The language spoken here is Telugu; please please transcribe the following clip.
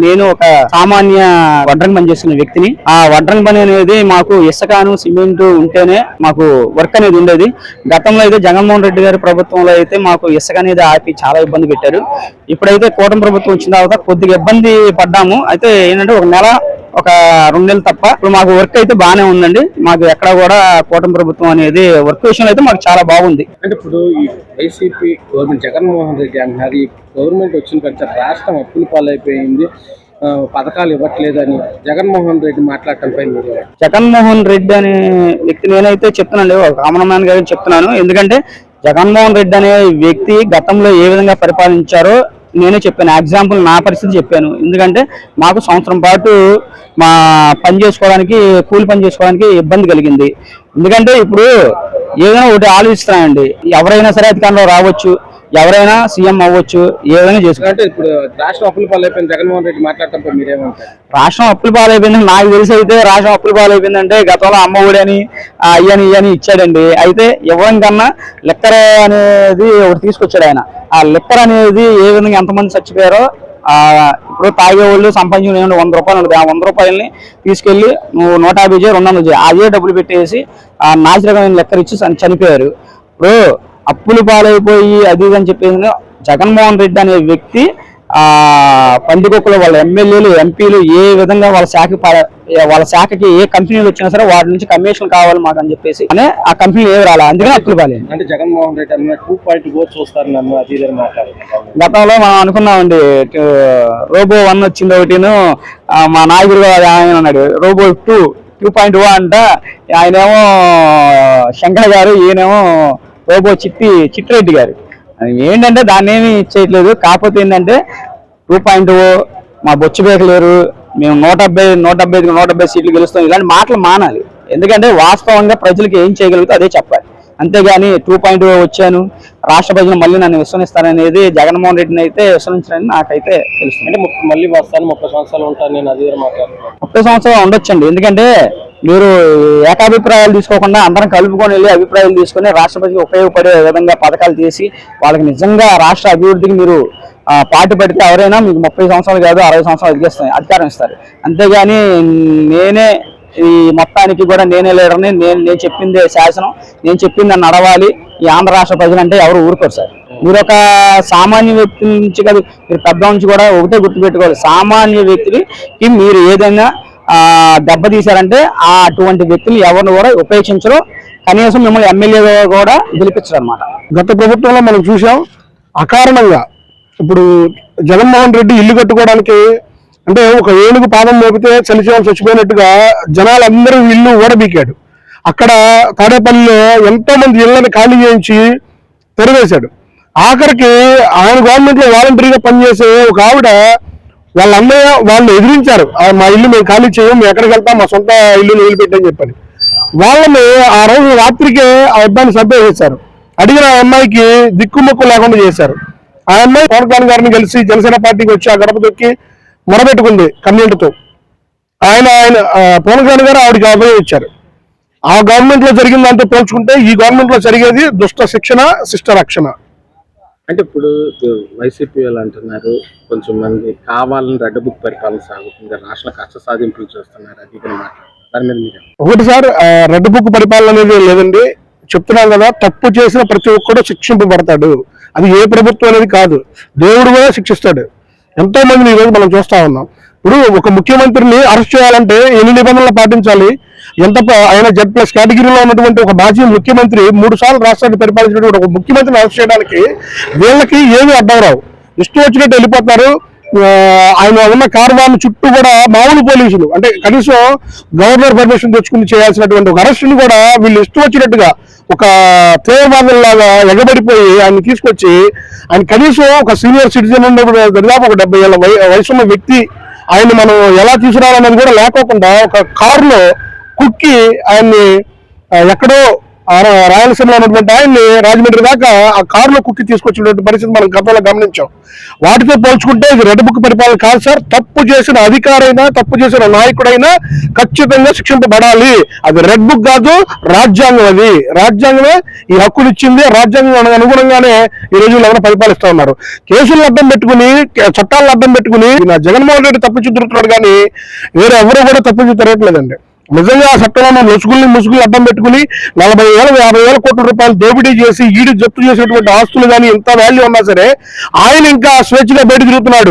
నేను ఒక సామాన్య వడ్రంగ్ పని చేస్తున్న వ్యక్తిని. ఆ వడ్రంగ్ పని అనేది మాకు ఇసుకను సిమెంట్ ఉంటేనే మాకు వర్క్ అనేది ఉండేది. గతంలో అయితే జగన్మోహన్ రెడ్డి గారి ప్రభుత్వంలో అయితే మాకు ఇసుక అనేది ఆపి చాలా ఇబ్బంది పెట్టారు. ఇప్పుడైతే కూటమి ప్రభుత్వం వచ్చిన తర్వాత కొద్దిగా ఇబ్బంది పడ్డాము. అయితే ఏంటంటే ఒక నెల ఒక రెండు నెలలు తప్ప. ఇప్పుడు మాకు వర్క్ అయితే బాగానే ఉందండి. మాకు ఎక్కడ కూడా కూటమి ప్రభుత్వం అనేది వర్క్ విషయంలో అయితే మాకు చాలా బాగుంది. అంటే ఇప్పుడు ఈ వైసీపీ గవర్నమెంట్ జగన్మోహన్ రెడ్డి అంటున్నారు ఈ గవర్నమెంట్ వచ్చిన తర్వాత రాష్ట్రం అప్పుల పాలైపోయింది. పథకాలు ఇవ్వట్లేదని జగన్మోహన్ రెడ్డి మాట్లాడటంపై? జగన్మోహన్ రెడ్డి అనే వ్యక్తి నేనైతే చెప్తున్నాను ఒక కామన్ మ్యాన్ గారికి చెప్తున్నాను. ఎందుకంటే జగన్మోహన్ రెడ్డి అనే వ్యక్తి గతంలో ఏ విధంగా పరిపాలించారో నేనే చెప్పాను. ఎగ్జాంపుల్ నా పరిస్థితి చెప్పాను. ఎందుకంటే మాకు సంవత్సరం పాటు మా పని చేసుకోవడానికి కూలి పని చేసుకోవడానికి ఇబ్బంది కలిగింది. ఎందుకంటే ఇప్పుడు ఏదైనా ఒకటి ఆలోచిస్తున్నానండి. ఎవరైనా సరే అధికారంలో రావచ్చు. ఎవరైనా సీఎం అవ్వచ్చు ఏదైనా చేసుకోవచ్చు అంటే ఇప్పుడు రాష్ట్రం అప్పుల పాలైపోయింది జగన్మోహన్ రెడ్డి మాట్లాడటంపై మీరేమంటారు? రాష్ట్రం అప్పుల పాలైపోయింది నాకు తెలిసి అయితే రాష్ట్రం అప్పుల పాలైపోయిందంటే గతంలో అమ్మ ఒడి అని ఆ, అయ్యని ఇయ్యని ఇచ్చాడండి. అయితే ఇవ్వడం కన్నా లెక్కర్ అనేది ఒకటి తీసుకొచ్చాడు ఆయన. ఆ లెక్కర్ అనేది ఏ విధంగా ఎంతమంది చచ్చిపోయారో ఆ ఇప్పుడు తాగే వాళ్ళు సంపాదించిన వంద రూపాయలు ఉంటుంది. ఆ వంద రూపాయలని తీసుకెళ్ళి నువ్వు నూట యాభై చేయి రెండు వందలు చేయి అదే డబ్బులు పెట్టేసి ఆ నాసిరకమైన లెక్కర్ ఇచ్చి చని- చనిపోయారు. ఇప్పుడు అప్పులు పాలైపోయి అది ఇది అని చెప్పేసి జగన్మోహన్ రెడ్డి అనే వ్యక్తి ఆ పందికొక్కులు వాళ్ళ ఎమ్మెల్యేలు ఎంపీలు ఏ విధంగా వాళ్ళ శాఖ వాళ్ళ శాఖకి ఏ కంపెనీలు వచ్చినా సరే వాటి నుంచి కమిషన్ కావాలి మాకు అని చెప్పేసి. అనే ఆ కంపెనీలు ఏవి రాలా? అందుకని అప్పులు పాలేదు అంటే జగన్మోహన్ రెడ్డి అన్న టూ పాయింట్ గో చూస్తారు నన్ను అది గతంలో మనం అనుకున్నామండి రోబో వన్ వచ్చింది ఒకటిను ఆ, మా నాయకుడు ఆయన అన్నాడు robo two two point one అంట ఆయనేమో శంకర్ గారు ఈయనేమో రోబో చిట్టి చిట్టిరెడ్డి గారు. ఏంటంటే దాన్ని ఏమి చేయట్లేదు కాకపోతే ఏంటంటే టూ పాయింట్ మా బొచ్చు లేరు మేము నూట డెబ్బై నూట డెబ్బై ఐదు నూట డెబ్బై సీట్లు గెలుస్తాం. ఇలాంటి మాటలు మానాలి. ఎందుకంటే వాస్తవంగా ప్రజలకు ఏం చేయగలిగితే అదే చెప్పాలి. అంతేగాని టూ పాయింట్ వచ్చాను రాష్ట్ర ప్రజలు మళ్ళీ నన్ను విశ్వసిస్తారనేది జగన్మోహన్ రెడ్డిని అయితే విశ్వసించారని నాకైతే తెలుస్తుంది. అంటే మళ్ళీ వస్తాను ముప్పై సంవత్సరాలు ఉంటాను నేను అది ముప్పై సంవత్సరాలు ఉండొచ్చండి. ఎందుకంటే మీరు ఏకాభిప్రాయాలు తీసుకోకుండా అందరం కలుపుకొని వెళ్ళి అభిప్రాయాలు తీసుకొని రాష్ట్రపతికి ఉపయోగపడే విధంగా పథకాలు చేసి వాళ్ళకి నిజంగా రాష్ట్ర అభివృద్ధికి మీరు పాటు పెడితే ఎవరైనా మీకు ముప్పై సంవత్సరాలు కాదు అరవై సంవత్సరాలు అధికేస్తాయి అధికారం ఇస్తారు. అంతేగాని నేనే ఈ మొత్తానికి కూడా నేనే లీడర్ని నేను నేను చెప్పిందే శాసనం నేను చెప్పింది నడవాలి. ఈ ఆంధ్ర రాష్ట్ర ప్రజలంటే ఎవరు ఊరుకోరు సార్. మీరు ఒక సామాన్య వ్యక్తి నుంచి కాదు మీరు పెద్ద నుంచి కూడా ఒకటే గుర్తుపెట్టుకోవాలి. సామాన్య వ్యక్తికి మీరు ఏదైనా దెబ్బతీశారంటే ఆ అటువంటి వ్యక్తులు ఎవరిని కూడా ఉపేక్షించరు. కనీసం మిమ్మల్ని ఎమ్మెల్యే కూడా గెలిపించరు అనమాట గత ప్రభుత్వంలో మనం చూసాం అకారణంగా ఇప్పుడు జగన్మోహన్ రెడ్డి ఇల్లు కట్టుకోవడానికి అంటే ఒక ఏనుగు పాదం మోపితే చలిచేవాళ్ళు చచ్చిపోయినట్టుగా జనాలందరూ ఇల్లు ఓడబీకాడు అక్కడ తాడేపల్లిలో ఎంతో మంది ఇళ్ళని ఖాళీ చేయించి తెరవేశాడు. ఆఖరికి ఆయన గవర్నమెంట్లో వాలంటరీగా పనిచేసే ఒక ఆవిడ వాళ్ళ అన్నయ్య వాళ్ళు ఎదిరించారు. "ఆ, మా ఇల్లు మేము ఖాళీ చేయం మేము ఎక్కడికి వెళ్తాం మా సొంత ఇల్లు వదిలిపెట్టని చెప్పని. వాళ్ళని ఆ రోజు రాత్రికే ఆ అబ్బాయిని సభ్య చేశారు. అడిగిన ఆ అమ్మాయికి దిక్కుముక్కు లేకుండా చేశారు. ఆ అమ్మాయి పవన్ కళ్యాణ్ గారిని కలిసి జనసేన పార్టీకి వచ్చి ఆ గడప తొక్కి మొరబెట్టుకుంది కన్నీళ్ళతో. ఆయన ఆయన పవన్ కళ్యాణ్ గారు ఆవిడకి అభయం ఇచ్చారు. ఆ గవర్నమెంట్లో జరిగిన దాంతో పోల్చుకుంటే ఈ గవర్నమెంట్లో జరిగేది దుష్ట శిక్షణ శిష్ట రక్షణ అంటే ఇప్పుడు వైసీపీ వాళ్ళు అంటున్నారు కొంచెం మంది కావాలని రెడ్ బుక్ పరిపాలన సాగుతుంది రాష్ట్ర కష్ట సాధింపులు చేస్తున్నారు అది దాని మీద మీరు ఒకటి సార్ రెడ్ బుక్ పరిపాలన అనేది లేదండి. చెప్తున్నాం కదా తప్పు చేసిన ప్రతి ఒక్కడు శిక్షింపబడతాడు. అది ఏ ప్రభుత్వం అనేది కాదు. దేవుడు కూడా శిక్షిస్తాడు. ఎంతో మందిని ఈరోజు మనం చూస్తా ఉన్నాం. ఇప్పుడు ఒక ముఖ్యమంత్రిని అరెస్ట్ చేయాలంటే ఎన్ని నిబంధనలు పాటించాలి? ఎంత ఆయన జెడ్ ప్లస్ కేటగిరీలో ఉన్నటువంటి ఒక మాజీ ముఖ్యమంత్రి మూడు సార్లు రాష్ట్రాన్ని పరిపాలించినటువంటి ఒక ముఖ్యమంత్రిని అరెస్ట్ చేయడానికి వీళ్ళకి ఏమీ అడ్డం రావు. ఇష్టం వచ్చినట్టు వెళ్ళిపోతారు. ఆయన ఉన్న కార్వాన్ చుట్టూ కూడా మామూలు పోలీసులు అంటే కనీసం గవర్నర్ పర్మిషన్ తెచ్చుకుని చేయాల్సినటువంటి ఒక అరెస్ట్ని కూడా వీళ్ళు ఇష్టం వచ్చినట్టుగా ఒక తీవ్రవాదుల్లాగా ఎగబడిపోయి ఆయన తీసుకొచ్చి ఆయన కనీసం ఒక సీనియర్ సిటిజన్ ఉన్నప్పుడు దాదాపు ఒక డెబ్బై ఏళ్ళ వయసున్న వ్యక్తి ఆయన మనం ఎలా తీసుకురావాలన్నది కూడా లేకోకుండా ఒక కారులో కుక్కి ఆయన్ని ఎక్కడో రాయలసీమలో ఉన్నటువంటి ఆయన్ని రాజమండ్రి దాకా ఆ కారులో కుక్కి తీసుకొచ్చినటువంటి పరిస్థితి మనం గతంలో గమనించాం. వాటితో పోల్చుకుంటే ఇది రెడ్ బుక్ పరిపాలన కాదు సార్. తప్పు చేసిన అధికారైనా తప్పు చేసిన నాయకుడైనా ఖచ్చితంగా శిక్షింపబడాలి. అది రెడ్ బుక్ కాదు రాజ్యాంగం అది. రాజ్యాంగమే ఈ హక్కులు ఇచ్చింది. రాజ్యాంగం అనుగుణంగానే ఈ రోజు ఎవరైనా పరిపాలిస్తా ఉన్నారు. కేసులను అడ్డం పెట్టుకుని కే- చట్టాలను అడ్డం పెట్టుకుని నా జగన్మోహన్ రెడ్డి తప్పు చూస్తున్నాడు కానీ వేరే ఎవరు కూడా తప్పు చూడట్లేదండి నిజంగా ఆ ముసుగుల్ని ముసుగులు అడ్డం పెట్టుకుని నలభై వేల యాభై వేల కోట్ల రూపాయలు దోపిడీ చేసి ఈడు జప్తు చేసినటువంటి ఆస్తులు కానీ ఎంత వాల్యూ ఉన్నా సరే ఆయన ఇంకా స్వేచ్ఛగా బయట తిరుగుతున్నాడు.